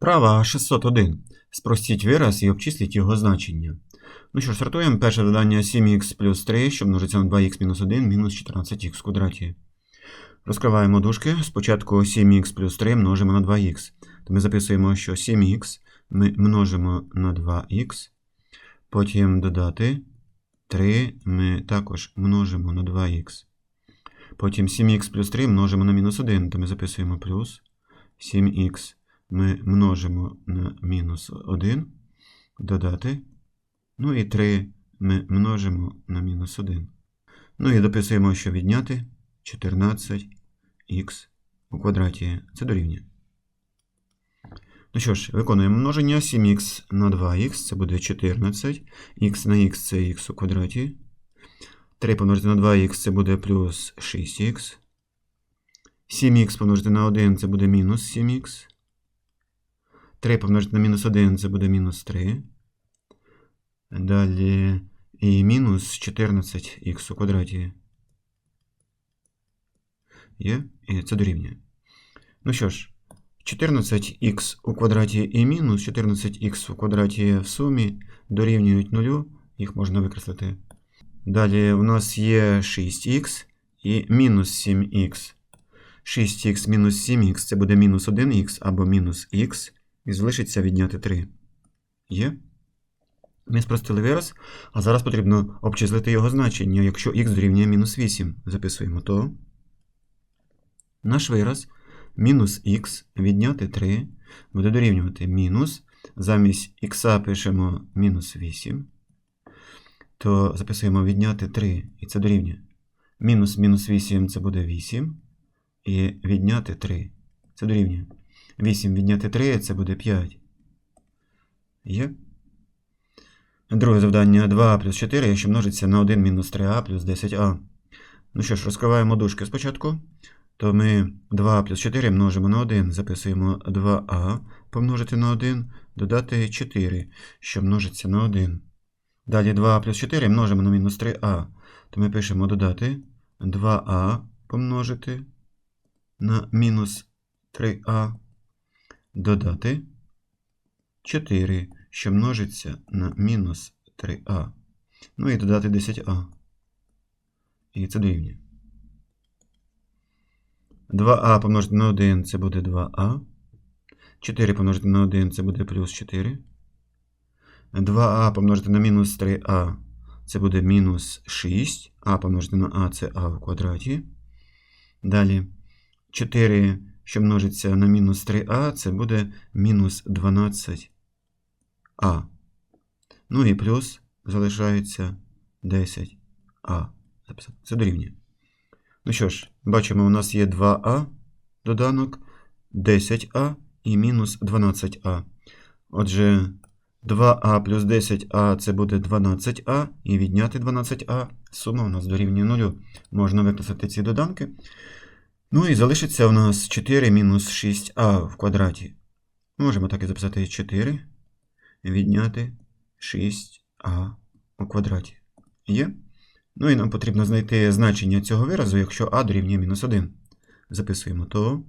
Вправа 601. Спростіть вираз і обчисліть його значення. Ну що ж, стартуємо. Перше завдання 7х плюс 3, що множиться на 2х мінус 1 мінус 14х в квадраті. Розкриваємо дужки. Спочатку 7х плюс 3 множимо на 2х. То ми записуємо, що 7х ми множимо на 2х. Потім додати 3 ми також множимо на 2х. Потім 7х плюс 3 множимо на мінус 1, то ми записуємо плюс 7х ми множимо на мінус 1, додати. Ну і 3 ми множимо на мінус 1. Ну і дописуємо, що відняти 14х у квадраті. Це дорівнює. Ну що ж, виконуємо множення 7х на 2х, це буде 14. х на х це х у квадраті. 3 помножити на 2х це буде плюс 6х. 7х помножити на 1 це буде мінус 7х. 3 помножити на мінус 1 це буде мінус 3. Далі і мінус 14х у квадраті. Є? І це дорівнює. Ну що ж, 14х у квадраті і мінус 14х у квадраті в сумі дорівнюють нулю. Їх можна викреслити. Далі у нас є 6х і мінус 7х. 6х мінус 7х це буде мінус 1х або мінус х. І залишиться відняти 3. Є? Ми спростили вираз, а зараз потрібно обчислити його значення. Якщо х дорівнює мінус 8, записуємо то. Наш вираз мінус х відняти 3 буде дорівнювати мінус. Замість х пишемо мінус 8 то записуємо відняти 3, і це дорівнює. Мінус мінус 8 це буде 8. І відняти 3. Це дорівнює. 8 відняти 3 це буде 5. Є. Друге завдання 2 плюс 4, якщо множиться на 1 мінус 3а плюс 10а. Ну що ж, розкриваємо дужки спочатку. То ми 2 плюс 4 множимо на 1. Записуємо 2а помножити на 1, додати 4, що множиться на 1. Далі 2 плюс 4 множимо на мінус 3а. То ми пишемо додати 2а помножити на мінус 3а. Додати 4, що множиться на мінус 3а. Ну і додати 10а. І це дорівнює. 2а помножити на 1 це буде 2а. 4 помножити на 1 це буде плюс 4. 2а помножити на мінус 3а це буде мінус 6. а помножити на а це а в квадраті. Далі 4, що множиться на мінус 3а, це буде мінус 12а. Ну і плюс залишається 10а. Це дорівнює. Ну що ж, бачимо, у нас є 2а доданок, 10а і мінус 12а. Отже, 2а плюс 10а це буде 12а, і відняти 12а. Сума у нас дорівнює 0. Можна виписати ці доданки. Ну і залишиться у нас 4 мінус 6а в квадраті. Можемо так і записати 4. Відняти 6а у квадраті. Є? Ну і нам потрібно знайти значення цього виразу, якщо а дорівнює мінус 1. Записуємо то.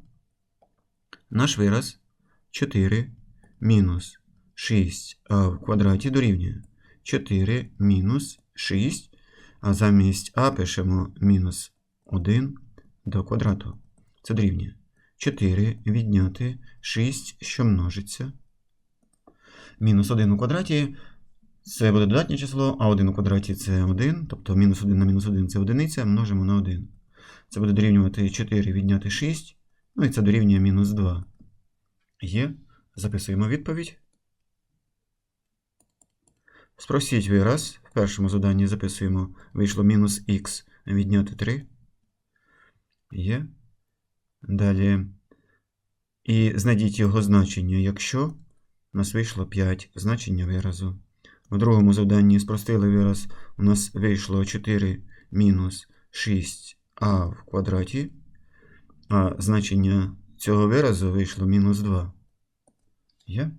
Наш вираз 4 мінус 6а в квадраті дорівнює 4 мінус 6, а замість а пишемо мінус 1 до квадрату. Це дорівнює 4 відняти 6, що множиться. Мінус 1 у квадраті це буде додатнє число, а 1 у квадраті це 1, тобто мінус 1 на мінус 1 це одиниця, множимо на 1. Це буде дорівнювати 4 відняти 6, ну і це дорівнює мінус 2. Є. Записуємо відповідь. Спросіть вираз. В першому заданні записуємо, вийшло мінус х відняти 3. Є. Далі. І знайдіть його значення, якщо у нас вийшло 5 значення виразу. У другому завданні спростили вираз, у нас вийшло 4 мінус 6а в квадраті, а значення цього виразу вийшло мінус 2. Є?